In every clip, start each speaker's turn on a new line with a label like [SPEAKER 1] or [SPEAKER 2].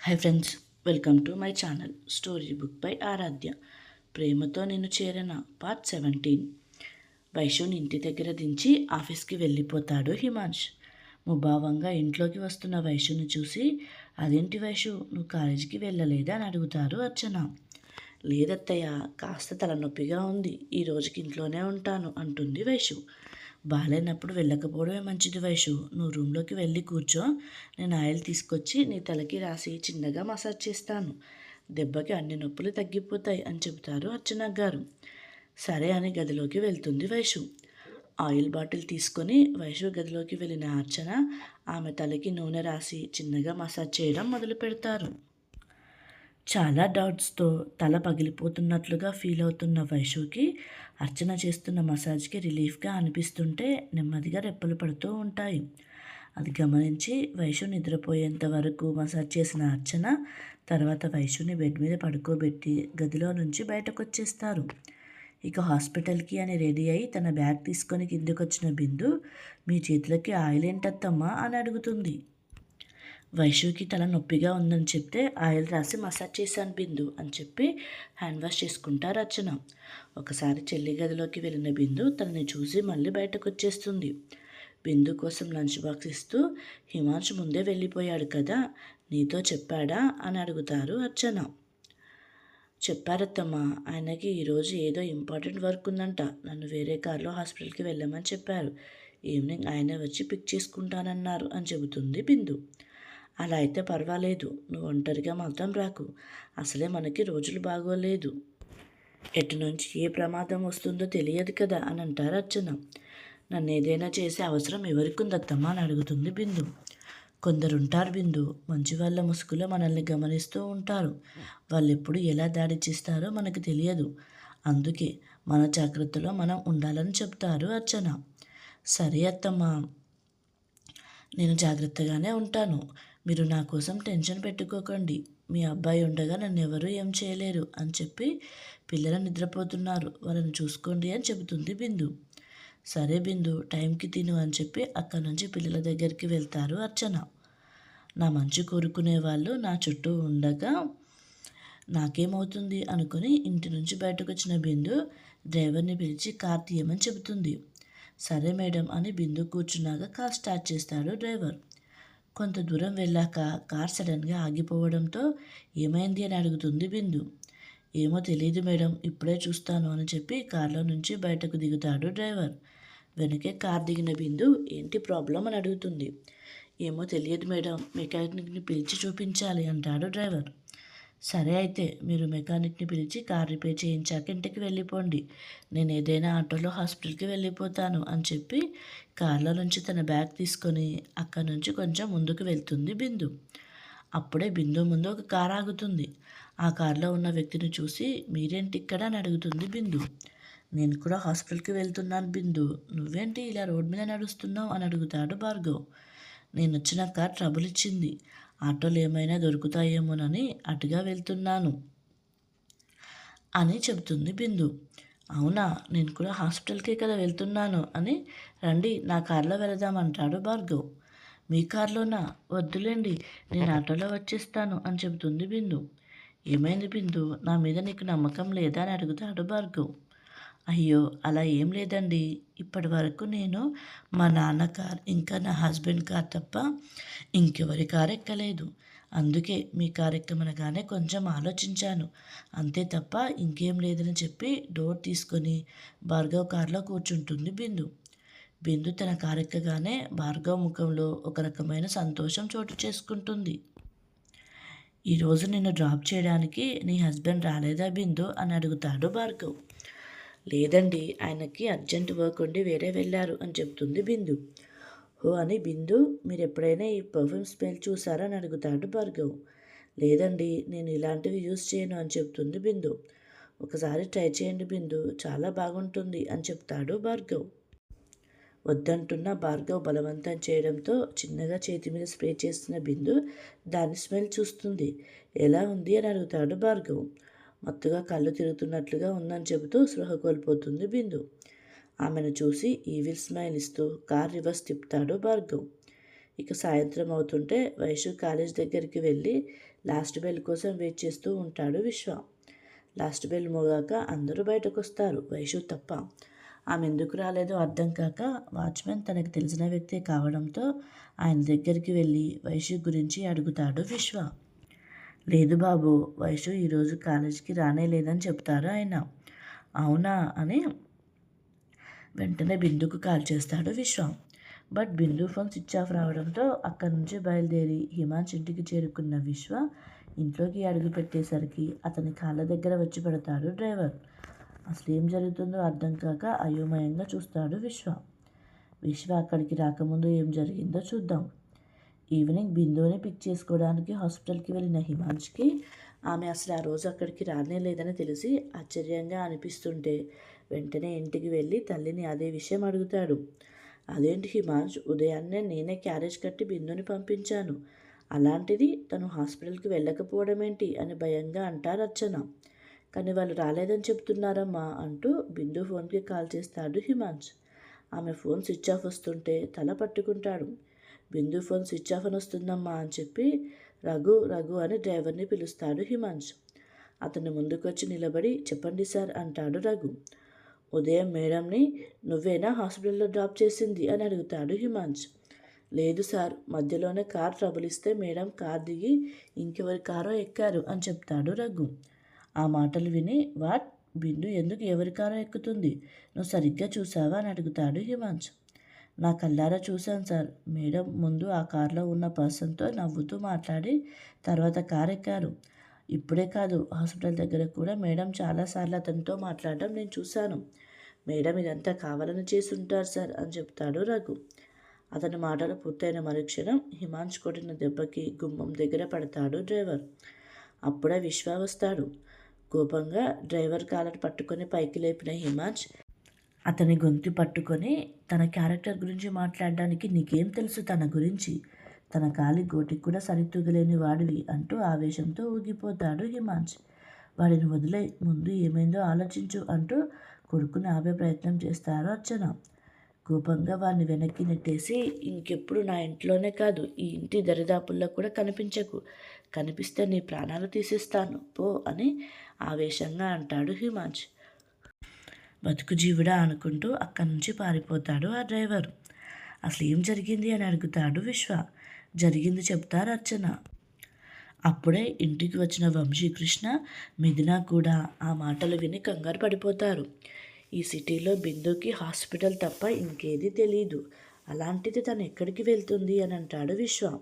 [SPEAKER 1] Hi friends welcome to my channel story book by Aaradhya ప్రేమతో నేను చేరిన part seventeen వైషుని ఇంటి దగ్గర దించి ఆఫీస్కి వెళ్ళిపోతాడు హిమాంష్ ముభావంగా ఇంట్లోకి వస్తున్న వైశుని చూసి అదేంటి వైషు నువ్వు కాలేజీకి వెళ్ళలేదా? అని అడుగుతారు అర్చన. లేదత్తయ్య కాస్త తలనొప్పిగా ఉంది ఈ రోజుకి ఇంట్లోనే ఉంటాను అంటుంది వైషు బాగాలేనప్పుడు వెళ్ళకపోవడమే మంచిది వైషు. నువ్వు రూమ్లోకి వెళ్ళి కూర్చో. నేను ఆయిల్ తీసుకొచ్చి నీ తలకి రాసి చిన్నగా మసాజ్ చేస్తాను. దెబ్బకి అన్ని నొప్పులు తగ్గిపోతాయి అని చెబుతారు అర్చన గారు. సరే అని గదిలోకి వెళ్తుంది వైషు. ఆయిల్ బాటిల్ తీసుకొని వైషు గదిలోకి వెళ్ళిన అర్చన ఆమె తలకి నూనె రాసి చిన్నగా మసాజ్ చేయడం మొదలు పెడతారు చాలా డౌట్స్తో తల పగిలిపోతున్నట్లుగా ఫీల్ అవుతున్న వైషుకి అర్చన చేస్తున్న మసాజ్కి రిలీఫ్గా అనిపిస్తుంటే నెమ్మదిగా రెప్పలు పడుతూ ఉంటాయి. అది గమనించి వైషు నిద్రపోయేంత వరకు మసాజ్ చేసిన అర్చన తర్వాత వైషుని బెడ్ మీద పడుకోబెట్టి గదిలో నుంచి బయటకు వచ్చేస్తారు ఇక హాస్పిటల్కి అని రెడీ అయి తన బ్యాగ్ తీసుకొని కిందకొచ్చిన బిందు మీ చేతులకి ఆయిల్ ఏంటత్తమ్మా? అని అడుగుతుంది. వైషుకి తల నొప్పిగా ఉందని చెప్తే ఆయిల్ రాసి మసాజ్ చేశాను బిందు అని చెప్పి హ్యాండ్ వాష్ చేసుకుంటారు అర్చన ఒకసారి చెల్లి గదిలోకి వెళ్ళిన బిందు తనని చూసి మళ్ళీ బయటకు వచ్చేస్తుంది. బిందు కోసం లంచ్ బాక్స్ ఇస్తూ హిమాంశు ముందే వెళ్ళిపోయాడు కదా నీతో చెప్పాడా? అని అడుగుతారు అర్చన. చెప్పారత్తమ్మా ఆయనకి ఈరోజు ఏదో ఇంపార్టెంట్ వర్క్ ఉందంట. నన్ను వేరే కార్లో హాస్పిటల్కి వెళ్ళమని చెప్పారు. ఈవినింగ్ ఆయన వచ్చి పిక్ చేసుకుంటానన్నారు అని చెబుతుంది బిందు. అలా అయితే పర్వాలేదు. నువ్వు ఒంటరిగా మాత్రం రాకు. అసలే మనకి రోజులు బాగోలేదు. ఎటు నుంచి ఏ ప్రమాదం వస్తుందో తెలియదు కదా అని అంటారు అర్చన. నన్ను ఏదైనా చేసే అవసరం ఎవరికి ఉందత్తమ్మా అని అడుగుతుంది బిందు. కొందరుంటారు బిందు. మంచి వాళ్ళ ముసుగులో మనల్ని గమనిస్తూ ఉంటారు. వాళ్ళు ఎప్పుడు ఎలా దాడి చేస్తారో మనకు తెలియదు. అందుకే మన జాగ్రత్తలో మనం ఉండాలని చెప్తారు అర్చన. సరే అత్తమ్మా. నేను జాగ్రత్తగానే ఉంటాను. మీరు నా కోసం టెన్షన్ పెట్టుకోకండి. మీ అబ్బాయి ఉండగా నన్ను ఎవరూ ఏం చేయలేరు అని చెప్పి పిల్లలు నిద్రపోతున్నారు. వాళ్ళని చూసుకోండి అని చెబుతుంది బిందు. సరే బిందు టైంకి తిను అని చెప్పి అక్కడి నుంచి పిల్లల దగ్గరికి వెళ్తారు అర్చన. నా మంచి కోరుకునే వాళ్ళు నా చుట్టూ ఉండగా నాకేమవుతుంది అనుకుని ఇంటి నుంచి బయటకు వచ్చిన బిందు డ్రైవర్ని పిలిచి కార్ తీయమని చెబుతుంది. సరే మేడం అని బిందు కూర్చున్నాక కార్ స్టార్ట్ చేస్తాడు డ్రైవర్. కొంత దూరం వెళ్ళాక కార్ సడన్గా ఆగిపోవడంతో ఏమైంది అని అడుగుతుంది బిందు. ఏమో తెలియదు మేడం ఇప్పుడే చూస్తాను అని చెప్పి కార్లో నుంచి బయటకు దిగుతాడు డ్రైవర్. వెనకే కార్ దిగిన బిందు ఏంటి ప్రాబ్లం అని అడుగుతుంది. ఏమో తెలియదు మేడం మెకానిక్ని పిలిచి చూపించాలి అంటాడు డ్రైవర్. సరే అయితే మీరు మెకానిక్ని పిలిచి కార్ రిపేర్ చేయించాక ఇంటికి వెళ్ళిపోండి. నేను ఏదైనా ఆటోలో హాస్పిటల్కి వెళ్ళిపోతాను అని చెప్పి కార్లో నుంచి తన బ్యాగ్ తీసుకొని అక్కడి నుంచి కొంచెం ముందుకు వెళ్తుంది బిందు. అప్పుడే బిందు ముందు ఒక కార్ ఆగుతుంది. ఆ కారులో ఉన్న వ్యక్తిని చూసి మీరేంటి ఇక్కడ అని అడుగుతుంది బిందు. నేను కూడా హాస్పిటల్కి వెళ్తున్నాను బిందు. నువ్వేంటి ఇలా రోడ్ మీద నడుస్తున్నావు అని అడుగుతాడు భార్గవ్. నేను వచ్చిన కార్ ట్రబుల్ ఇచ్చింది. ఆటోలు ఏమైనా దొరుకుతాయేమోనని అటుగా వెళ్తున్నాను. అని చెబుతుంది బిందు. అవునా నేను కూడా హాస్పిటల్కే కదా వెళ్తున్నాను అని రండి నా కార్లో వెళదామంటాడు భార్గవ్. మీ కారులోనా? వద్దులేండి నేను ఆటోలో వచ్చేస్తాను అని చెబుతుంది బిందు. ఏమైంది బిందు? నా మీద నీకు నమ్మకం లేదా అని అడుగుతాడు భార్గవ్. అయ్యో అలా ఏం లేదండి. ఇప్పటి వరకు నేను మా నాన్న కార్ ఇంకా నా హస్బెండ్ కార్ తప్ప ఇంకెవరి కార్ ఎక్కలేదు. అందుకే మీ కార్యక్రమనగానే కొంచెం ఆలోచించాను. అంతే తప్ప ఇంకేం లేదని చెప్పి డోర్ తీసుకొని భార్గవ్ కారులో కూర్చుంటుంది బిందు. బిందు తన కారెక్కగానే భార్గవ్ ముఖంలో ఒక రకమైన సంతోషం చోటు చేసుకుంటుంది. ఈరోజు నిన్ను డ్రాప్ చేయడానికి నీ హస్బెండ్ రాలేదా బిందు? అని అడుగుతాడు భార్గవ్. లేదండి ఆయనకి అర్జెంట్ వర్క్ ఉండి వేరే వెళ్ళారు అని చెప్తుంది బిందు. హో అని బిందు మీరు ఎప్పుడైనా ఈ పర్ఫ్యూమ్ స్మెల్ చూసారా అని అడుగుతాడు భార్గవ్. లేదండి నేను ఇలాంటివి యూస్ చేయను అని చెప్తుంది బిందు. ఒకసారి ట్రై చేయండి బిందు చాలా బాగుంటుంది అని చెప్తాడు భార్గవ్. వద్దంటున్న భార్గవ్ బలవంతం చేయడంతో చిన్నగా చేతి మీద స్ప్రే చేస్తున్న బిందు దాని స్మెల్ చూస్తుంది. ఎలా ఉంది అని అడుగుతాడు భార్గవ్. మత్తుగా కళ్ళు తిరుగుతున్నట్లుగా ఉందని చెబుతూ స్పృహ కోల్పోతుంది బిందు. ఆమెను చూసి ఈవిల్ స్మైల్ ఇస్తూ కార్ రివర్స్ తిప్పుతాడు భార్గవ్. ఇక సాయంత్రం అవుతుంటే వైషు కాలేజ్ దగ్గరికి వెళ్ళి లాస్ట్ బెల్ కోసం వెయిట్ చేస్తూ ఉంటాడు విశ్వ. లాస్ట్ బెల్ మోగాక అందరూ బయటకు వస్తారు వైషు తప్ప. ఆమె ఎందుకు రాలేదో అర్థం కాక వాచ్మెన్ తనకు తెలిసిన వ్యక్తే కావడంతో ఆయన దగ్గరికి వెళ్ళి వైశు గురించి అడుగుతాడు విశ్వ. లేదు బాబు వైషు ఈరోజు కాలేజీకి రానే లేదని చెప్తారు ఆయన? అవునా అని వెంటనే బిందుకు కాల్ చేస్తాడు Vishwa. But Bindu phone switch off రావడంతో అక్కడి నుంచి బయలుదేరి హిమాంశ్ ఇంటికి చేరుకున్న విశ్వ ఇంట్లోకి అడుగు పెట్టేసరికి అతని కాళ్ళ దగ్గర వచ్చి పెడతాడు డ్రైవర్. అసలు ఏం జరుగుతుందో అర్థం కాక అయోమయంగా చూస్తాడు విశ్వ. విశ్వ అక్కడికి రాకముందు ఏం జరిగిందో చూద్దాం. ఈవినింగ్ బిందుని పిక్ చేసుకోవడానికి హాస్పిటల్కి వెళ్ళిన హిమాంష్కి ఆమె అసలు ఆ రోజు అక్కడికి రానే లేదని తెలిసి ఆశ్చర్యంగా అనిపిస్తుంటే వెంటనే ఇంటికి వెళ్ళి తల్లిని అదే విషయం అడుగుతాడు. అదేంటి హిమాంష్ ఉదయాన్నే నేనే క్యారేజ్ కట్టి బిందుని పంపించాను. అలాంటిది తను హాస్పిటల్కి వెళ్ళకపోవడం ఏంటి అని భయంగా అంటారు అర్చన. కానీ వాళ్ళు రాలేదని చెప్తున్నారమ్మా అంటూ బిందు ఫోన్కి కాల్ చేస్తాడు హిమాంష్ ఆమె ఫోన్ స్విచ్ ఆఫ్ వస్తుంటే తల పట్టుకుంటాడు. బిందు ఫోన్ స్విచ్ ఆఫ్ అని వస్తుందమ్మా అని చెప్పి రఘు రఘు అని డ్రైవర్ని పిలుస్తాడు హిమాంష్ అతను ముందుకొచ్చి నిలబడి చెప్పండి సార్ అంటాడు రఘు. ఉదయం మేడంని నువ్వేనా హాస్పిటల్లో డ్రాప్ చేసింది? అని అడుగుతాడు హిమాంష్ లేదు సార్ మధ్యలోనే కార్ ట్రబుల్ ఇస్తే మేడం కార్ దిగి ఇంకెవరి కారో ఎక్కారు అని చెప్తాడు రఘు. ఆ మాటలు విని వాట్? బిందు ఎందుకు ఎవరి కారో ఎక్కుతుంది? నువ్వు సరిగ్గా చూసావా? అని అడుగుతాడు హిమాంష్ నా కళ్ళారా చూశాను సార్. మేడం ముందు ఆ కారులో ఉన్న పర్సన్తో నవ్వుతూ మాట్లాడి తర్వాత కారు ఎక్కారు ఇప్పుడే కాదు హాస్పిటల్ దగ్గర కూడా మేడం చాలాసార్లు అతనితో మాట్లాడడం నేను చూశాను. మేడం ఇదంతా కావాలని చేసి ఉంటారు సార్ అని చెప్తాడు రఘు. అతని మాటలు పూర్తయిన మరుక్షణం హిమాంష్ కొట్టిన దెబ్బకి గుమ్మం దగ్గర పడతాడు డ్రైవర్. అప్పుడే విశ్వ వస్తాడు. కోపంగా డ్రైవర్ కాలర్ పట్టుకొని పైకి లేపిన హిమాంష్ అతని గొంతు పట్టుకొని తన క్యారెక్టర్ గురించి మాట్లాడడానికి నీకేం తెలుసు తన గురించి? తన కాలి గోటికి కూడా సరితూగలేని వాడివి అంటూ ఆవేశంతో ఊగిపోతాడు హిమాంష్ వాడిని వదిలే ముందు ఏమైందో ఆలోచించు అంటూ కొడుకుని ఆపే ప్రయత్నం చేస్తారు అర్చన. కోపంగా వాడిని వెనక్కి నెట్టేసి ఇంకెప్పుడు నా ఇంట్లోనే కాదు ఈ ఇంటి దరిదాపుల్లో కూడా కనిపించకు. కనిపిస్తే నీ ప్రాణాలు తీసేస్తాను పో అని ఆవేశంగా అంటాడు హిమాంష్ బతుకు జీవుడా అనుకుంటూ అక్కడి నుంచి పారిపోతాడు ఆ డ్రైవర్. అసలు ఏం జరిగింది అని అడుగుతాడు విశ్వ. జరిగింది చెప్తారు అర్చన. అప్పుడే ఇంటికి వచ్చిన వంశీకృష్ణ మిథున కూడా ఆ మాటలు విని కంగారు పడిపోతారు. ఈ సిటీలో బిందుకి హాస్పిటల్ తప్ప ఇంకేది తెలియదు అలాంటిది తను ఎక్కడికి వెళ్తుంది అని అంటాడు విశ్వ.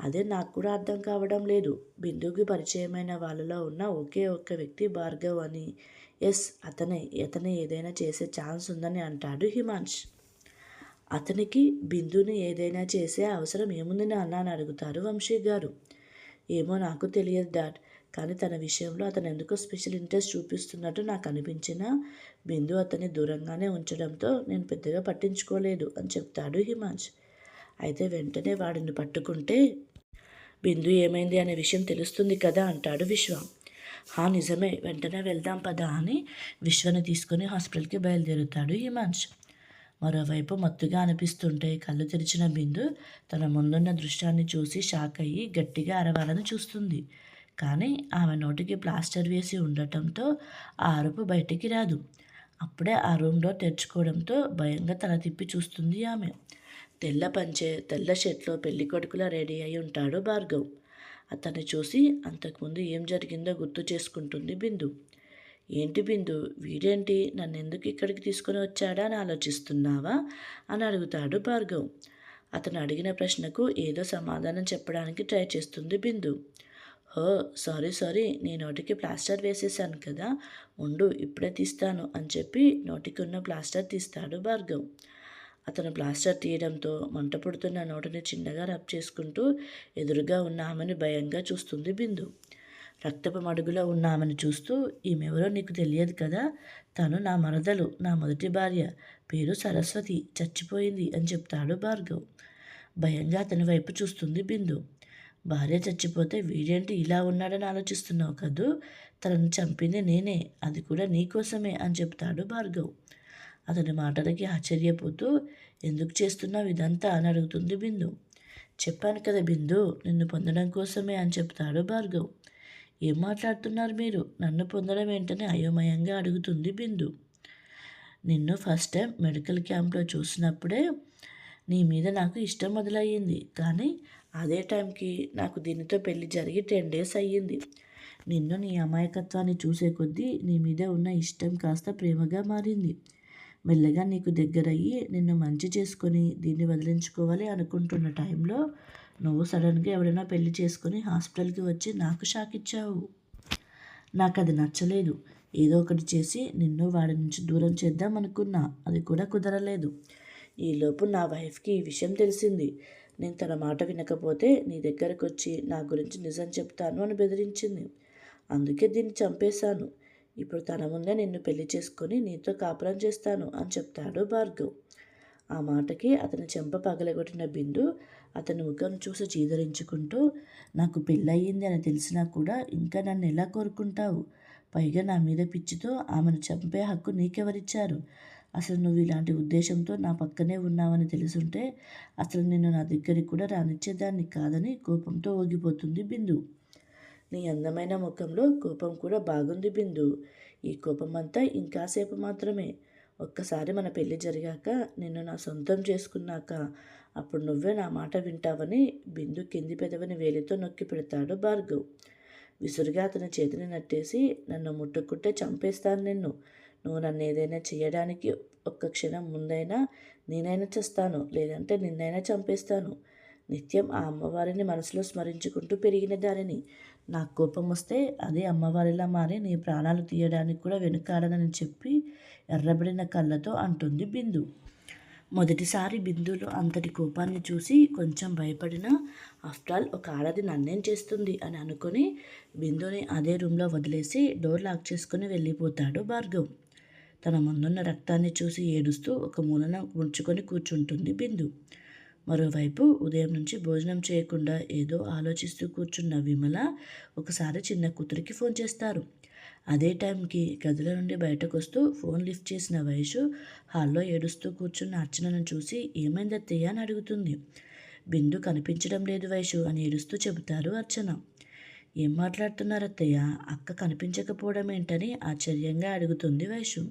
[SPEAKER 1] అదే నాకు కూడా అర్థం కావడం లేదు. బిందుకి పరిచయమైన వాళ్ళలో ఉన్న ఒకే ఒక్క వ్యక్తి భార్గవ్ అని. ఎస్ అతనే అతనే ఏదైనా చేసే ఛాన్స్ ఉందని అంటాడు హిమాంష్. అతనికి బిందుని ఏదైనా చేసే అవసరం ఏముంది నాన్న అని అడుగుతారు వంశీ గారు. ఏమో నాకు తెలియదు డాడ్ కానీ తన విషయంలో అతను ఎందుకో స్పెషల్ ఇంట్రెస్ట్ చూపిస్తున్నట్టు నాకు అనిపించినా బిందు అతన్ని దూరంగానే ఉంచడంతో నేను పెద్దగా పట్టించుకోలేదు అని చెప్తాడు హిమాంష్. అయితే వెంటనే వాడిని పట్టుకుంటే బిందు ఏమైంది అనే విషయం తెలుస్తుంది కదా అంటాడు విశ్వం. నిజమే వెంటనే వెళ్దాం పదా అని విశ్వని తీసుకుని హాస్పిటల్కి బయలుదేరుతాడు హిమాంష్ మరోవైపు మత్తుగా అనిపిస్తుంటే కళ్ళు తెరిచిన బిందు తన ముందున్న దృశ్యాన్ని చూసి షాక్ అయ్యి గట్టిగా అరవాలని చూస్తుంది. కానీ ఆమె నోటికి ప్లాస్టర్ వేసి ఉండటంతో ఆ అరుపు బయటికి రాదు. అప్పుడే ఆ రూమ్ డోర్ తెరుచుకోవడంతో భయంగా తల తిప్పి చూస్తుంది ఆమె. తెల్ల పంచే తెల్ల షర్ట్లో పెళ్ళి కొడుకులా రెడీ అయి ఉంటాడు భార్గవ్. అతన్ని చూసి అంతకుముందు ఏం జరిగిందో గుర్తు చేసుకుంటుంది బిందు. ఏంటి బిందు వీడేంటి? నన్ను ఎందుకు ఇక్కడికి తీసుకొని వచ్చాడా అని ఆలోచిస్తున్నావా? అని అడుగుతాడు భార్గవ్. అతను అడిగిన ప్రశ్నకు ఏదో సమాధానం చెప్పడానికి ట్రై చేస్తుంది బిందు. హో సారీ సారీ నీ నోటికి ప్లాస్టర్ వేసేసాను కదా. ఉండు ఇప్పుడే తీస్తాను అని చెప్పి నోటికి ఉన్న ప్లాస్టర్ తీస్తాడు భార్గవ్. అతను ప్లాస్టర్ తీయడంతో మంట పుడుతున్న నోటిని చిన్నగా రబ్ చేసుకుంటూ ఎదురుగా ఉన్న ఆమెను భయంగా చూస్తుంది బిందు. రక్తపు మడుగులో ఉన్న ఆమెను చూస్తూ ఈమెవరో నీకు తెలియదు కదా? తను నా మరదలు నా మొదటి భార్య. పేరు సరస్వతి. చచ్చిపోయింది అని చెప్తాడు భార్గవ్. భయంగా అతని వైపు చూస్తుంది బిందు. భార్య చచ్చిపోతే వీడేంటి ఇలా ఉన్నాడని ఆలోచిస్తున్నావు కదూ? తనను చంపింది నేనే. అది కూడా నీకోసమే అని చెప్తాడు భార్గవ్. అతని మాటలకి ఆశ్చర్యపోతూ ఎందుకు చేస్తున్నావు ఇదంతా? అని అడుగుతుంది బిందు. చెప్పాను కదా బిందు నిన్ను పొందడం కోసమే అని చెప్తాడు భార్గవ్. ఏం మాట్లాడుతున్నారు మీరు? నన్ను పొందడం ఏంటని అయోమయంగా అడుగుతుంది బిందు. నిన్ను ఫస్ట్ టైం మెడికల్ క్యాంప్లో చూసినప్పుడే నీ మీద నాకు ఇష్టం మొదలయ్యింది. కానీ అదే టైంకి నాకు దీనితో పెళ్ళి జరిగి టెన్ డేస్ అయ్యింది. నిన్ను నీ అమాయకత్వాన్ని చూసే కొద్దీ నీ మీద ఉన్న ఇష్టం కాస్త ప్రేమగా మారింది. మెల్లగా నీకు దగ్గరయ్యి నిన్ను మంచి చేసుకొని దీన్ని వదిలించుకోవాలి అనుకుంటున్న టైంలో నువ్వు సడన్గా ఎవరైనా పెళ్ళి చేసుకొని హాస్పిటల్కి వచ్చి నాకు షాక్ ఇచ్చావు. నాకు అది నచ్చలేదు. ఏదో ఒకటి చేసి నిన్ను వాడి నుంచి దూరం చేద్దాం అనుకున్నా. అది కూడా కుదరలేదు. ఈలోపు నా వైఫ్కి ఈ విషయం తెలిసింది. నేను తన మాట వినకపోతే నీ దగ్గరకు వచ్చి నా గురించి నిజం చెప్తాను అని బెదిరించింది. అందుకే దీన్ని చంపేశాను. ఇప్పుడు తన ముందే నిన్ను పెళ్ళి చేసుకుని నీతో కాపురం చేస్తాను అని చెప్తాడు భార్గవ్. ఆ మాటకి అతని చెంప పగలగొట్టిన బిందు అతని ముఖం చూసి చీదరించుకుంటూ నాకు పెళ్ళయింది అని తెలిసినా కూడా ఇంకా నన్ను ఎలా కోరుకుంటావు? పైగా నా మీద పిచ్చితో ఆమెను చంపే హక్కు నీకెవరిచ్చారు? అసలు నువ్వు ఇలాంటి ఉద్దేశంతో నా పక్కనే ఉన్నావని తెలుసుంటే అసలు నిన్ను నా దగ్గరికి కూడా రానిచ్చేదాన్ని కాదని కోపంతో ఊగిపోతుంది బిందు. నీ అందమైన ముఖంలో కోపం కూడా బాగుంది బిందు. ఈ కోపం అంతా ఇంకాసేపు మాత్రమే. ఒక్కసారి మన పెళ్ళి జరిగాక నిన్ను నా సొంతం చేసుకున్నాక అప్పుడు నువ్వే నా మాట వింటావని బిందు కింది పెదవిని వేలితో నొక్కి పెడతాడు భార్గవ్. విసురుగా అతని చేతిని నట్టేసి నన్ను ముట్టుకుంటే చంపేస్తాను నిన్ను. నువ్వు నన్ను ఏదైనా చేయడానికి ఒక్క క్షణం ముందైనా నేనైనా చేస్తాను లేదంటే నిన్నైనా చంపేస్తాను. నిత్యం ఆ అమ్మవారిని మనసులో స్మరించుకుంటూ పెరిగిన దానిని నాకు కోపం వస్తే అదే అమ్మవారిలా మారి నీ ప్రాణాలు తీయడానికి కూడా వెనుకాడనని చెప్పి ఎర్రబడిన కళ్ళతో అంటుంది బిందు. మొదటిసారి బిందులో అంతటి కోపాన్ని చూసి కొంచెం భయపడిన ఆఫ్టర్ ఒక ఆడది నన్నేం చేస్తుంది? అని అనుకుని బిందుని అదే రూమ్లో వదిలేసి డోర్ లాక్ చేసుకుని వెళ్ళిపోతాడు భార్గవ్. తన ముందున్న రక్తాన్ని చూసి ఏడుస్తూ ఒక మూలన ఉంచుకొని కూర్చుంటుంది బిందు. మరోవైపు ఉదయం నుంచి భోజనం చేయకుండా ఏదో ఆలోచిస్తూ కూర్చున్న విమల ఒకసారి చిన్న కూతురికి ఫోన్ చేస్తారు. అదే టైంకి గదిలో నుండి బయటకు వస్తూ ఫోన్ లిఫ్ట్ చేసిన వయసు హాల్లో ఏడుస్తూ కూర్చున్న అర్చనను చూసి ఏమైందత్తయ్య అని అడుగుతుంది. బిందు కనిపించడం లేదు వయసు అని ఏడుస్తూ చెబుతారు అర్చన. ఏం మాట్లాడుతున్నారు అత్తయ్య? అక్క కనిపించకపోవడం ఏంటని ఆశ్చర్యంగా అడుగుతుంది వైషు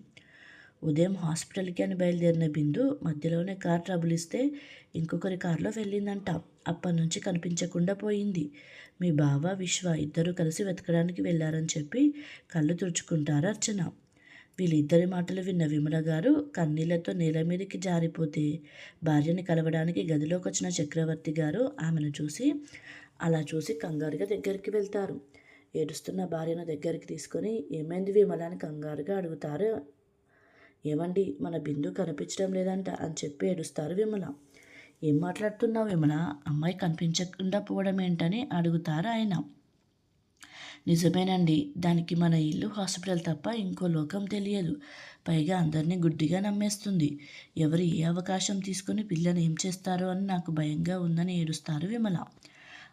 [SPEAKER 1] ఉదయం హాస్పిటల్కి అని బయలుదేరిన బిందు మధ్యలోనే కార్ ట్రబుల్ ఇస్తే ఇంకొకరి కారులో వెళ్ళిందంట. అప్పటి నుంచి కనిపించకుండా పోయింది. మీ బావ విశ్వ ఇద్దరు కలిసి వెతకడానికి వెళ్ళారని చెప్పి కళ్ళు తుడుచుకుంటారు అర్చన. వీళ్ళిద్దరి మాటలు విన్న విమల గారు కన్నీళ్ళతో నేల మీదకి జారిపోతే భార్యని కలవడానికి గదిలోకి వచ్చిన చక్రవర్తి గారు ఆమెను చూసి అలా చూసి కంగారుగా దగ్గరికి వెళ్తారు. ఏడుస్తున్న భార్యను దగ్గరికి తీసుకొని ఏమైంది విమలాని కంగారుగా అడుగుతారు ఏమండి మన బిందు కనిపించడం లేదంట అని చెప్పి ఏడుస్తారు విమల. ఏం మాట్లాడుతున్నావు విమల? అమ్మాయి కనిపించకుండా పోవడం ఏంటని అడుగుతారు ఆయన. నిజమేనండి దానికి మన ఇల్లు హాస్పిటల్ తప్ప ఇంకో లోకం తెలియదు. పైగా అందరినీ గుడ్డిగా నమ్మేస్తుంది. ఎవరు ఏ అవకాశం తీసుకుని పిల్లని ఏం చేస్తారో అని నాకు భయంగా ఉందని ఏడుస్తారు విమల.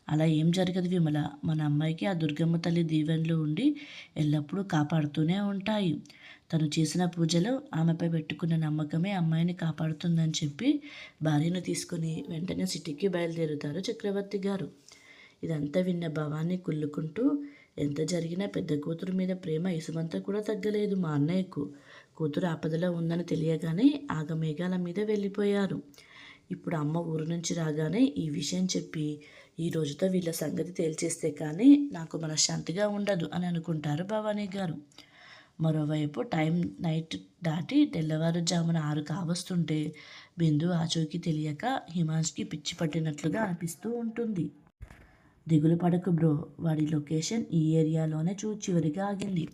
[SPEAKER 1] అలా ఏం జరగదు విమల. మన అమ్మాయికి ఆ దుర్గమ్మ తల్లి దీవెనలు ఉండి ఎల్లప్పుడూ కాపాడుతూనే ఉంటాయి. తను చేసిన పూజలో ఆమెపై పెట్టుకున్న నమ్మకమే అమ్మాయిని కాపాడుతుందని చెప్పి భార్యను తీసుకుని వెంటనే సిటీకి బయలుదేరుతారు చక్రవర్తి గారు. ఇదంతా విన్న భవాన్ని కుళ్ళుకుంటూ ఎంత జరిగినా పెద్ద కూతురు మీద ప్రేమ ఇసుమంతా కూడా తగ్గలేదు మా అన్నయ్యకు. కూతురు ఆపదలో ఉందని తెలియగానే ఆగమేఘాల మీద వెళ్ళిపోయారు. ఇప్పుడు అమ్మ ఊరు నుంచి రాగానే ఈ విషయం చెప్పి ఈ రోజుతో వీళ్ళ సంగతి తేల్చేస్తే కానీ నాకు మనశ్శాంతిగా ఉండదు అని అనుకుంటారు భవానీ గారు. మరోవైపు టైం నైట్ దాటి తెల్లవారుజామున ఆరు కావస్తుంటే బిందు ఆచూకీ తెలియక హిమాన్స్కి పిచ్చి పట్టినట్లుగా అనిపిస్తూ ఉంటుంది. దిగులు పడకు బ్రో వాడి లొకేషన్ ఈ ఏరియాలోనే చూ చివరిగా ఆగింది.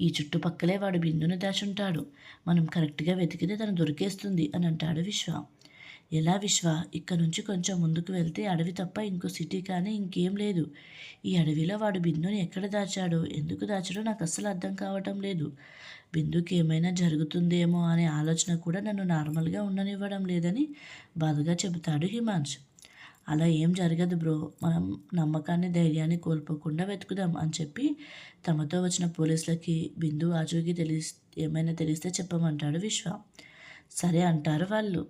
[SPEAKER 1] ఈ చుట్టుపక్కలే వాడు బిందును దాచుంటాడు. మనం కరెక్ట్గా వెతికితే తను దొరికేస్తుంది అని అంటాడు విశ్వ. ఎలా విశ్వ? ఇక్కడ నుంచి కొంచెం ముందుకు వెళ్తే అడవి తప్ప ఇంకో సిటీ కానీ ఇంకేం లేదు. ఈ అడవిలో వాడు బిందుని ఎక్కడ దాచాడో? ఎందుకు దాచాడో నాకు అస్సలు అర్థం కావటం లేదు. బిందుకి ఏమైనా జరుగుతుందేమో అనే ఆలోచన కూడా నన్ను నార్మల్గా ఉండనివ్వడం లేదని బాధగా చెబుతాడు హిమాంష్ అలా ఏం జరగదు బ్రో. మనం నమ్మకాన్ని ధైర్యాన్ని కోల్పోకుండా వెతుకుదాం అని చెప్పి తమతో వచ్చిన పోలీసులకి బిందు ఆచూకి తెలిసి ఏమైనా తెలిస్తే చెప్పమంటాడు విశ్వ. సరే అంటారు వాళ్ళు.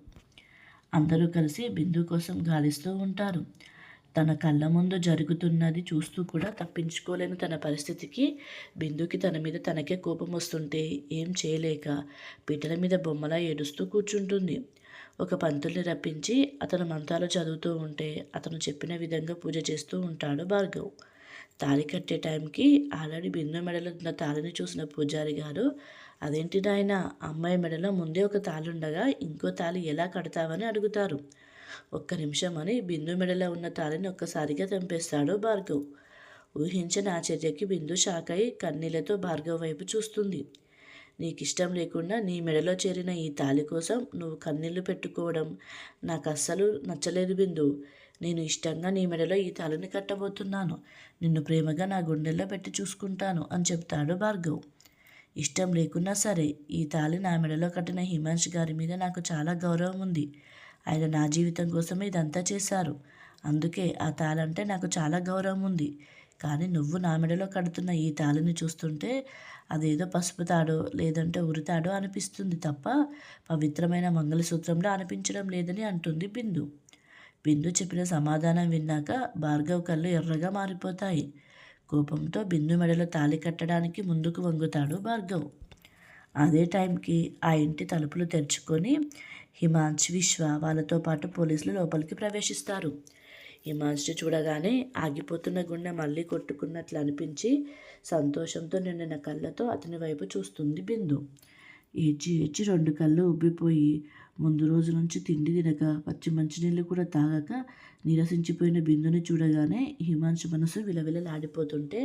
[SPEAKER 1] అందరూ కలిసి బిందు కోసం గాలిస్తూ ఉంటారు. తన కళ్ళ ముందు జరుగుతున్నది చూస్తూ కూడా తప్పించుకోలేని తన పరిస్థితికి బిందుకి తన మీద తనకే కోపం వస్తుంటే ఏం చేయలేక పీటల మీద బొమ్మలా ఏడుస్తూ కూర్చుంటుంది. ఒక పంతుల్ని రప్పించి అతను మంత్రాలు చదువుతూ ఉంటే అతను చెప్పిన విధంగా పూజ చేస్తూ ఉంటాడు భార్గవ్. తాళి కట్టే టైంకి ఆల్రెడీ బిందు మెడలో ఉన్న తాళిని చూసిన పూజారి గారు అదేంటి నాయన? అమ్మాయి మెడలో ముందే ఒక తాళి ఉండగా ఇంకో తాళి ఎలా కడతావని అడుగుతారు. ఒక్క నిమిషం అని బిందు మెడలో ఉన్న తాళిని ఒక్కసారిగా తెంపేస్తాడు భార్గవ్. ఊహించిన ఆశ్చర్యకి బిందు షాక్ అయి కన్నీళ్ళతో భార్గవ్ వైపు చూస్తుంది. నీకు ఇష్టం లేకుండా నీ మెడలో చేరిన ఈ తాళి కోసం నువ్వు కన్నీళ్ళు పెట్టుకోవడం నాకు అస్సలు నచ్చలేదు బిందు. నేను ఇష్టంగా నీ మెడలో ఈ తాళిని కట్టబోతున్నాను. నిన్ను ప్రేమగా నా గుండెల్లో పెట్టి చూసుకుంటాను అని చెప్తాడు భార్గవ్. ఇష్టం లేకున్నా సరే ఈ తాళి నా మెడలో కట్టిన హిమాంష్ గారి మీద నాకు చాలా గౌరవం ఉంది. ఆయన నా జీవితం కోసమే ఇదంతా చేశారు. అందుకే ఆ తాళంటే నాకు చాలా గౌరవం ఉంది. కానీ నువ్వు నా మెడలో కడుతున్న ఈ తాళిని చూస్తుంటే అదేదో పసుపు తాడో లేదంటే ఉరితాడో అనిపిస్తుంది తప్ప పవిత్రమైన మంగళసూత్రంలో అనిపించడం లేదని అంటుంది బిందు. బిందు చెప్పిన సమాధానం విన్నాక భార్గవ్ కళ్ళు ఎర్రగా మారిపోతాయి. కోపంతో బిందు మెడలో తాళి కట్టడానికి ముందుకు వంగుతాడు భార్గవ్. అదే టైంకి ఆ ఇంటి తలుపులు తెరుచుకొని హిమాంష్ విశ్వ వాళ్ళతో పాటు పోలీసులు లోపలికి ప్రవేశిస్తారు. హిమాంశ్ చూడగానే ఆగిపోతున్న గుండె మళ్ళీ కొట్టుకున్నట్లు అనిపించి సంతోషంతో నిండిన కళ్ళతో అతని వైపు చూస్తుంది బిందు. ఏడ్చి ఏడ్చి రెండు కళ్ళు ఉబ్బిపోయి ముందు రోజు నుంచి తిండి తినక పచ్చి మంచినీళ్ళు కూడా తాగక నిరసించిపోయిన బిందుని చూడగానే హిమాంశు మనసు విలవిలలాడిపోతుంటే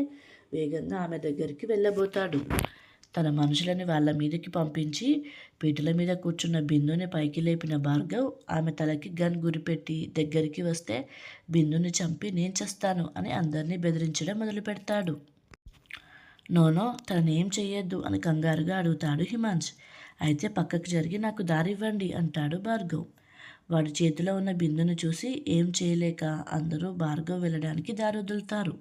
[SPEAKER 1] వేగంగా ఆమె దగ్గరికి వెళ్ళబోతాడు. తన మనుషులని వాళ్ళ మీదకి పంపించి పీటల మీద కూర్చున్న బిందుని పైకి లేపిన భార్గవ్ ఆమె తలకి గన్ గురిపెట్టి దగ్గరికి వస్తే బిందుని చంపి నేను చేస్తాను అని అందరినీ బెదిరించడం మొదలు పెడతాడు నోనో తననేం చేయొద్దు అని కంగారుగా అడుగుతాడు హిమాంశ్. అయితే పక్కకు జరిగి నాకు దారి ఇవ్వండి అంటాడు భార్గవ్. వాడి చేతిలో ఉన్న బిందును చూసి ఏం చేయలేక అందరూ భార్గవ్ వెళ్ళడానికి దారి వదులుతారు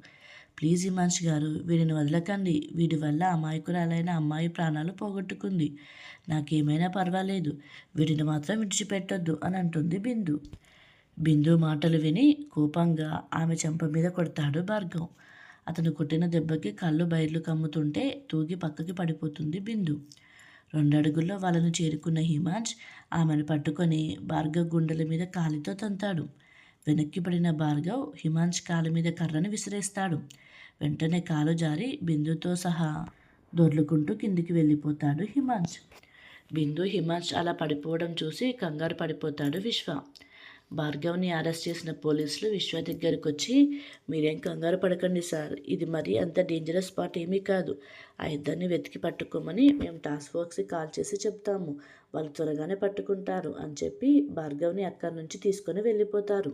[SPEAKER 1] ప్లీజ్ హిమాంష్ గారు వీడిని వదలకండి. వీడి వల్ల అమాయకురాలైన అమ్మాయి ప్రాణాలు పోగొట్టుకుంది. నాకేమైనా పర్వాలేదు. వీడిని మాత్రం విడిచిపెట్టొద్దు అని అంటుంది బిందు. బిందు మాటలు విని కోపంగా ఆమె చెంప మీద కొడతాడు భార్గవ్. అతను కొట్టిన దెబ్బకి కళ్ళు బయర్లు కమ్ముతుంటే తూగి పక్కకి పడిపోతుంది బిందు. రెండు అడుగుల్లో వాళ్ళను చేరుకున్న హిమాంష్ ఆమెను పట్టుకొని భార్గవ్ గుండెల మీద కాలితో తంతాడు. వెనక్కి పడిన భార్గవ్ హిమాంష్ కాలు మీద కర్రను విసిరేస్తాడు. వెంటనే కాలు జారి బిందుతో సహా దొర్లుకుంటూ కిందికి వెళ్ళిపోతాడు హిమాంష్ బిందు హిమాంష్ అలా పడిపోవడం చూసి కంగారు పడిపోతాడు విశ్వ. భార్గవ్ని అరెస్ట్ చేసిన పోలీసులు విశ్వ దగ్గరకు వచ్చి మీరేం కంగారు పడకండి సార్. ఇది మరీ అంత డేంజరస్ స్పాట్ ఏమీ కాదు. ఆ ఇద్దరిని వెతికి పట్టుకోమని మేము టాస్క్ ఫోర్స్కి కాల్ చేసి చెప్తాము. వాళ్ళు త్వరగానే పట్టుకుంటారు అని చెప్పి భార్గవ్ని అక్కడి నుంచి తీసుకొని వెళ్ళిపోతారు.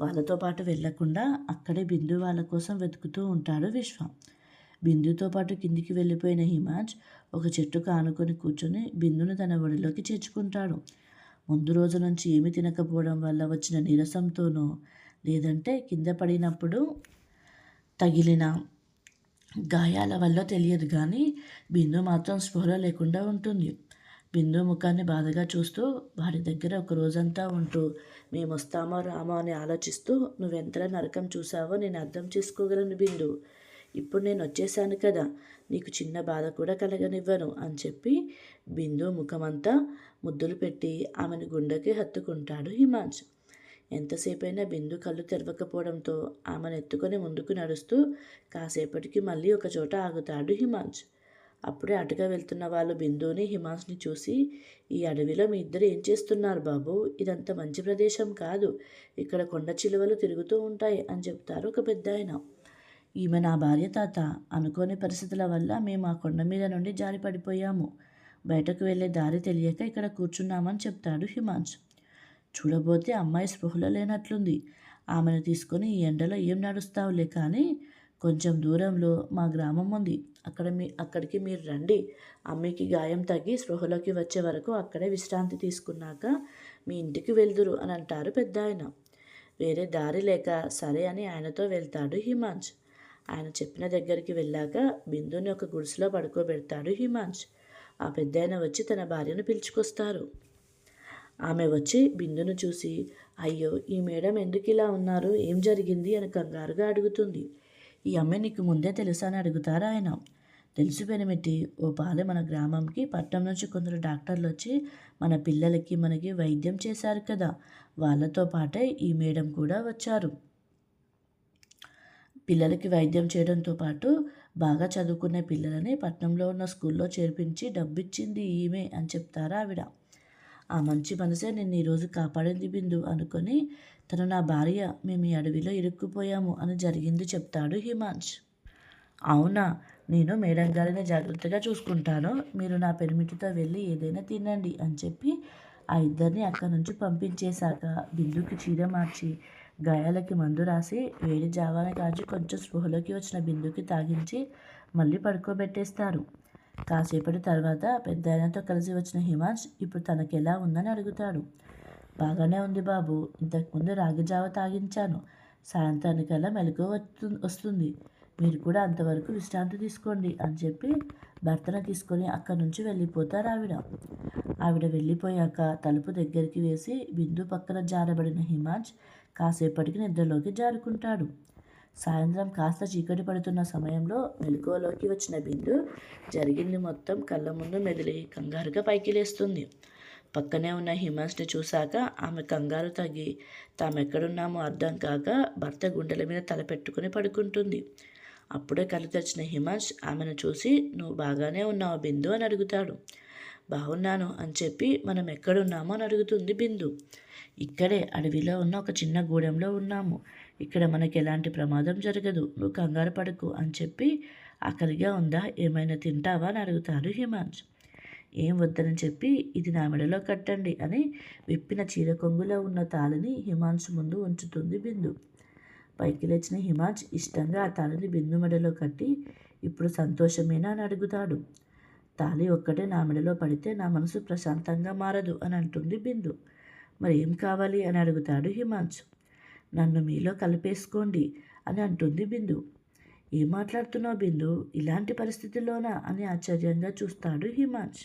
[SPEAKER 1] వాళ్ళతో పాటు వెళ్ళకుండా అక్కడే బిందు వాళ్ళ కోసం వెతుకుతూ ఉంటాడు విశ్వ. బిందుతో పాటు కిందికి వెళ్ళిపోయిన హిమాజ్ ఒక చెట్టుకు ఆనుకొని కూర్చొని బిందును తన ఒడిలోకి చేర్చుకుంటాడు. ముందు రోజు నుంచి ఏమి తినకపోవడం వల్ల వచ్చిన నీరసంతోనో లేదంటే కింద పడినప్పుడు తగిలిన గాయాల వల్ల తెలియదు కానీ బిందు మాత్రం స్పృహ లేకుండా ఉంటుంది. బిందు ముఖాన్ని బాధగా చూస్తూ వాడి దగ్గర ఒక రోజంతా ఉంటూ మేము వస్తామో రామో అని ఆలోచిస్తూ నువ్వెంతలా నరకం చూసావో నేను అర్థం చేసుకోగలను బిందు. ఇప్పుడు నేను వచ్చేసాను కదా నీకు చిన్న బాధ కూడా కలగనివ్వను అని చెప్పి బిందు ముఖమంతా ముద్దులు పెట్టి ఆమెను గుండెకి హత్తుకుంటాడు హిమాంశు. ఎంతసేపైనా బిందు కళ్ళు తెరవకపోవడంతో ఆమెను ఎత్తుకొని ముందుకు నడుస్తూ కాసేపటికి మళ్ళీ ఒక చోట ఆగుతాడు హిమాంశు. అప్పుడే అటుగా వెళ్తున్న వాళ్ళు బిందుని హిమాంశ్ని చూసి ఈ అడవిలో మీ ఇద్దరు ఏం చేస్తున్నారు బాబు? ఇదంత మంచి ప్రదేశం కాదు. ఇక్కడ కొండ చిలువలు తిరుగుతూ ఉంటాయి అని చెప్తారు ఒక పెద్ద ఆయన ఈమె నా భార్య తాత. అనుకోని పరిస్థితుల వల్ల మేము ఆ కొండ మీద నుండి జారి పడిపోయాము బయటకు వెళ్ళే దారి తెలియక ఇక్కడ కూర్చున్నామని చెప్తాడు హిమాంశ్. చూడబోతే అమ్మాయి స్పృహలో లేనట్లుంది. ఆమెను తీసుకొని ఈ ఎండలో ఏం నడుస్తావులే కానీ కొంచెం దూరంలో మా గ్రామం ఉంది. అక్కడ మీ అక్కడికి మీరు రండి. అమ్మకి గాయం తగ్గి స్పృహలోకి వచ్చే వరకు అక్కడే విశ్రాంతి తీసుకున్నాక మీ ఇంటికి వెళ్దురు అని అంటారు పెద్ద ఆయన వేరే దారి లేక సరే అని ఆయనతో వెళ్తాడు హిమాంశ్. ఆయన చెప్పిన దగ్గరికి వెళ్ళాక బిందుని ఒక గుడిసెలో పడుకోబెడతాడు హిమాంశ్. ఆ పెద్దాయన వచ్చి తన భార్యను పిలుచుకొస్తారు. ఆమె వచ్చి బిందును చూసి అయ్యో ఈ మేడం ఎందుకు ఇలా ఉన్నారు? ఏం జరిగింది? అని కంగారుగా అడుగుతుంది. ఈ అమ్మాయి నీకు ముందే తెలుసా? అని అడుగుతారు ఆయన. తెలుసు పెనిమిటి ఓ పాలె మన గ్రామంకి పట్నం నుంచి కొందరు డాక్టర్లు వచ్చి మన పిల్లలకి మనకి వైద్యం చేశారు కదా. వాళ్ళతో పాటే ఈ మేడం కూడా వచ్చారు. పిల్లలకి వైద్యం చేయడంతో పాటు బాగా చదువుకునే పిల్లలని పట్నంలో ఉన్న స్కూల్లో చేర్పించి డబ్బిచ్చింది ఈమె అని చెప్తారా ఆవిడ? ఆ మంచి మనసే నిన్ను ఈరోజు కాపాడింది బిందు అనుకొని తను నా భార్య మేము ఈ అడవిలో ఇరుక్కుపోయాము అని జరిగింది చెప్తాడు హిమాంష్ అవునా? నేను మేడం గారిని జాగ్రత్తగా చూసుకుంటాను. మీరు నా పెరిమిటితో వెళ్ళి ఏదైనా తినండి అని చెప్పి ఆ ఇద్దరిని అక్కడి నుంచి పంపించేశాక బిందుకి చీర మార్చి గాయాలకి మందు రాసి వేడి జావాని కాచి కొంచెం స్పృహలోకి వచ్చిన బిందుకి తాగించి మళ్ళీ పడుకోబెట్టేస్తారు. కాసేపటి తర్వాత పెద్ద ఆయనతో కలిసి వచ్చిన హిమాంష్ ఇప్పుడు తనకెలా ఎలా ఉందని అడుగుతాడు. బాగానే ఉంది బాబు ఇంతకుముందు రాగి జావ తాగించాను. సాయంత్రానికల్లా మెలకు వస్తుంది. మీరు కూడా అంతవరకు విశ్రాంతి తీసుకోండి అని చెప్పి భర్తను తీసుకొని అక్కడి నుంచి వెళ్ళిపోతారు ఆవిడ. ఆవిడ వెళ్ళిపోయాక తలుపు దగ్గరికి వేసి బిందు పక్కన జారబడిన హిమాజ్ కాసేపటికి నిద్రలోకి జారుకుంటాడు. సాయంత్రం కాస్త చీకటి పడుతున్న సమయంలో మెలకువలోకి వచ్చిన బిందు జరిగింది మొత్తం కళ్ళ ముందు మెదిలి కంగారుగా పైకి లేస్తుంది. పక్కనే ఉన్న హిమాన్స్ని చూశాక ఆమె కంగారు తగ్గి తామెక్కడున్నామో అర్థం కాక భర్త గుండెల మీద తల పెట్టుకుని పడుకుంటుంది. అప్పుడే కళ్ళు తెరిచిన హిమాంష్ ఆమెను చూసి నువ్వు బాగానే ఉన్నావు బిందు అని అడుగుతాడు. బాగున్నాను అని చెప్పి మనం ఎక్కడున్నామో అని అడుగుతుంది బిందు. ఇక్కడే అడవిలో ఉన్న ఒక చిన్న గూడెంలో ఉన్నాము. ఇక్కడ మనకి ఎలాంటి ప్రమాదం జరగదు. నువ్వు కంగారు పడకు అని చెప్పి ఆకలిగా ఉందా? ఏమైనా తింటావా? అని అడుగుతాడు హిమాంష్. ఏం వద్దని చెప్పి ఇది నా మెడలో కట్టండి అని విప్పిన చీర కొంగులో ఉన్న తాళిని హిమాంశు ముందు ఉంచుతుంది బిందు. పైకి లేచిన హిమాజ్ ఇష్టంగా ఆ తాళిని బిందు మెడలో కట్టి ఇప్పుడు సంతోషమేనా అని అడుగుతాడు. తాళి ఒక్కటే నా మెడలో పడితే నా మనసు ప్రశాంతంగా మారదు అని అంటుంది బిందు. మరి ఏం కావాలి అని అడుగుతాడు హిమాంశ్ నన్ను మీలో కలిపేసుకోండి అని అంటుంది బిందు. ఏం మాట్లాడుతున్నావు బిందు? ఇలాంటి పరిస్థితుల్లోనా అని ఆశ్చర్యంగా చూస్తాడు హిమాంశ్